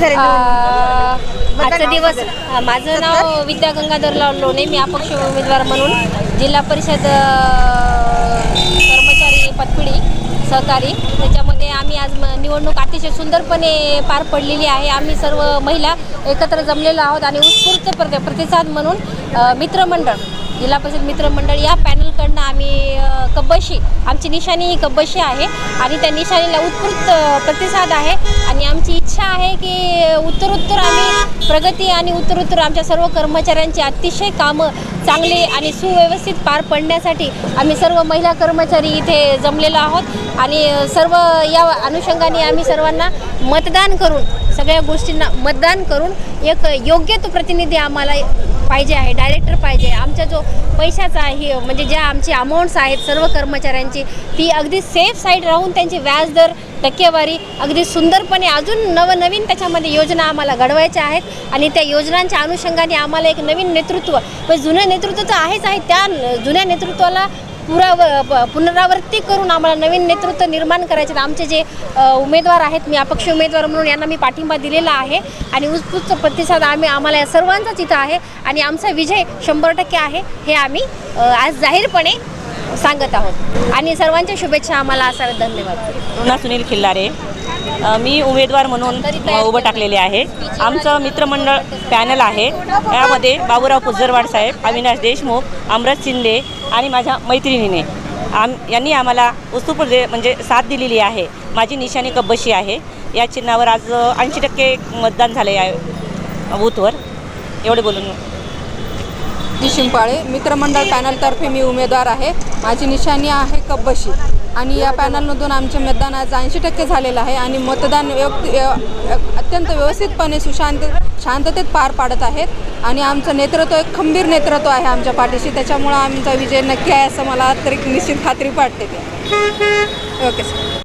टक्के झाले अ, आजचा दिवस माझं नाव विद्या गंगाधरराव लोणे मी अपक्ष उमेदवार म्हणून जिल्हा परिषद अ, कर्मचारी पतपिढी सहकारी. त्याच्यामध्ये आम्ही आज म- निवडणूक अतिशय सुंदरपणे पार पडलेली आहे. आम्ही सर्व महिला एकत्र जमलेलो आहोत आणि उत्स्फूर्त प्रति प्रतिसाद म्हणून अ, मित्रमंडळ जिल्हा परिषद मित्रमंडळ या पॅनलकडनं आम्ही कब्बशी आमची निशाणी ही कब्बशी आहे आणि त्या निशाणीला उत्कृत प्रतिसाद आहे आणि आमची इच्छा आहे की उत्तरोत्तर आम्ही प्रगती आणि उत्तरोत्तर आमच्या सर्व कर्मचाऱ्यांची अतिशय कामं चांगली आणि सुव्यवस्थित पार पडण्यासाठी आम्ही सर्व महिला कर्मचारी इथे जमलेलो आहोत आणि सर्व या अनुषंगाने आम्ही सर्वांना मतदान करून सगळ्या गोष्टींना मतदान करून एक योग्य तो प्रतिनिधी आम्हाला पाहिजे आहे डायरेक्टर पाहिजे आमचा जो पैशाचा आहे म्हणजे ज्या आमची अमाऊंट्स आहेत सर्व कर्मचाऱ्यांची ती अगदी सेफ साईड राहून त्यांची व्याजदर टक्केवारी अगदी सुंदरपणे अजून नवनवीन त्याच्यामध्ये योजना आम्हाला घडवायच्या आहेत. आणि त्या योजनांच्या अनुषंगाने आम्हाला एक नवीन नेतृत्व म्हणजे जुन्या नेतृत्व तर आहेच आहे त्या जुन्या नेतृत्वाला पुराव प- पुनरावृत्ती करून आम्हाला नवीन नेतृत्व निर्माण करायचे आमचे जे उमेदवार आहेत मी अपक्ष उमेदवार म्हणून यांना मी पाठिंबा दिलेला आहे. आणि उत्स्फूर्त प्रतिसाद आम्ही आम्हाला या सर्वांचाच इथं आहे. आणि आमचा विजय शंभर टक्के आहे हे आम्ही आज जाहीरपणे सांगत आहोत. आणि सर्वांच्या शुभेच्छा आम्हाला असाव्यात. धन्यवाद. पुन्हा सुनील खिल्लारे. मी उमेदवार म्हणून उभं टाकलेले आहे. आमचं मित्रमंडळ पॅनल आहे. यामध्ये बाबूराव पुजरवाड साहेब अविनाश देशमुख अमृत शिंदे आणि माझ्या मैत्रिणीने. आम यांनी आम्हाला उत्स्फूर्त म्हणजे साथ दिलेली आहे. माझी निशाणी कब्बशी आहे. या चिन्हावर आज ऐंशी टक्के मतदान झाले आहे बूथवर. एवढे बोलून. जी शिंपाळे मित्रमंडळ पॅनलतर्फे मी उमेदवार आहे. माझी निशाणी आहे कब्बशी. आणि या पॅनलमधून आमचे मतदान आज ऐंशी टक्के झालेलं आहे आणि मतदान व्यक्ती अत्यंत व्यवस्थितपणे सुशांत शांततेत पार पाडत आहेत. आणि आमचं नेतृत्व एक खंबीर नेतृत्व आहे आमच्या पाठीशी. त्याच्यामुळं आमचा विजय नक्की आहे असं मला तरी निश्चित खात्री वाटते. ते ओके सर